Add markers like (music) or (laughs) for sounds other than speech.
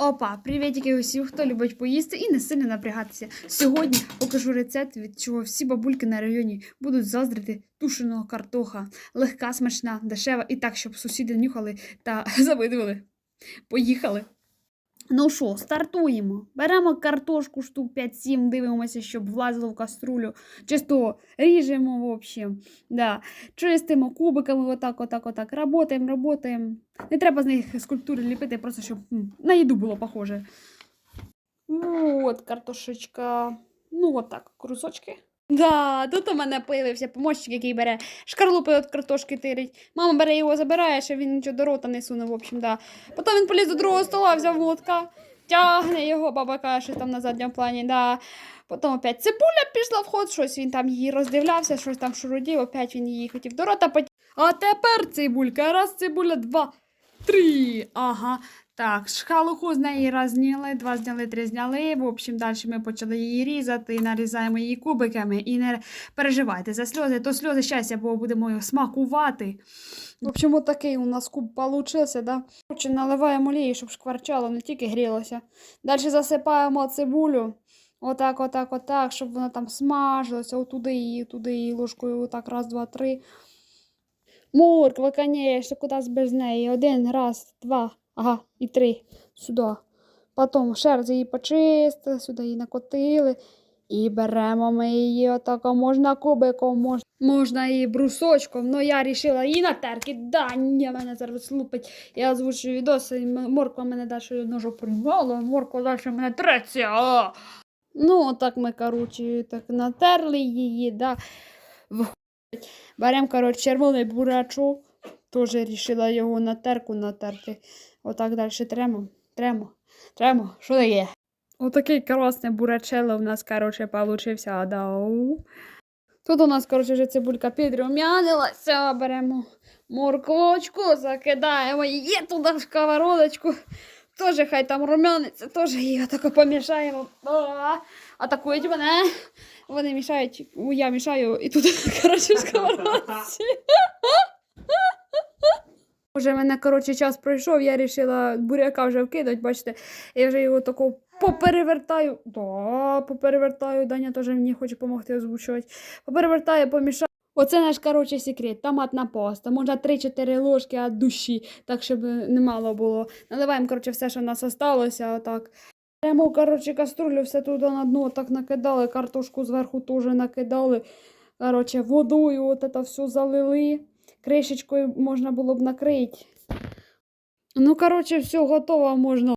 Опа, привітики усім, хто любить поїсти і не сильно напрягатися. Сьогодні покажу рецепт, від чого всі бабульки на районі будуть заздрити тушеного картоха. Легка, смачна, дешева і так, щоб сусіди нюхали та (laughs) завидували. Поїхали. Ну що, стартуємо. Беремо картошку штук 5-7, дивимося, щоб влазило в каструлю. Чисто ріжемо, в общем. Да. Чистимо кубиками, отак, отак, отак. Работаємо, работаємо. Не треба з них скульптури ліпити, просто щоб на їду було похоже. Вот картошечка. Ну, от так, крусочки. Да, тут у мене появився помощник, який бере шкарлупи від картошки тирить. Мама бере його, забирає, що він нічого до рота не суне, в общем, да. Потім він поліз до другого стола, взяв молотка, тягне його, баба каже, що там на задньому плані, да. Потім опять цибуля пішла в ход, щось він там її роздивлявся, щось там шурудів, опять він її хотів до рота потягнути. А тепер цибулька, раз цибуля, два, три. Ага. Так, шкалуху з неї раз зняли, два зняли, три зняли. В общем, далі ми почали її різати, нарізаємо її кубиками. І не переживайте за сльози, то сльози щастя, бо будемо смакувати. В общем, от такий у нас куб получився, да? Короче, наливаємо олії, щоб шкварчало, не тільки грілося. Далі засипаємо цибулю. Отак, отак, отак, щоб вона там смажилася, отуди її, туди її ложкою, отак, раз, два, три. Морква, конечно, куди без неї. Один, раз, два, ага, і три. Сюди. Потім ще раз її почистили, сюди її накотили. І беремо ми її отако, можна кубиком, можна, можна її брусочком. Ну я рішила її на терки. Да, ні, мене зараз лупить. Я озвучую відос, і морква мене далі ножу приймала, морква далі мене треться. Ну, отак ми, коротше, так натерли її, да. Беремо, коротше, червоний бурячок. Теж рішила його на терку натерти. Отак далі тремо, тремо, тремо. Що таке? Отакий класний бурачело у нас, коротше, получився. Дау. Тут у нас, коротше, вже цибулька підрум'янилася. Беремо морквочку, закидаємо її туди в сковородочку. Тоже хай там рум'яниться, теж її отако помішаємо. А, Атакують мене. Вони мішають, я мішаю, і тут, (laughs) коротше, в сковородці. Уже мене, коротше, час пройшов, я вирішила буряка вже вкидати, бачите, я вже його тако поперевертаю. Да, поперевертаю, Даня теж мені хоче допомогти озвучувати. Поперевертаю, помішаю. Оце наш, коротше, секрет. Томатна паста. Можна 3-4 ложки від душі, так, щоб немало було. Наливаємо, коротше, все, що в нас осталося, отак. Беремо, коротше, каструлю, все туди на дно так накидали, картошку зверху теж накидали. Коротше, водою от це все залили. Кришечкою можна було б накрити. Ну, коротше, все готово, можна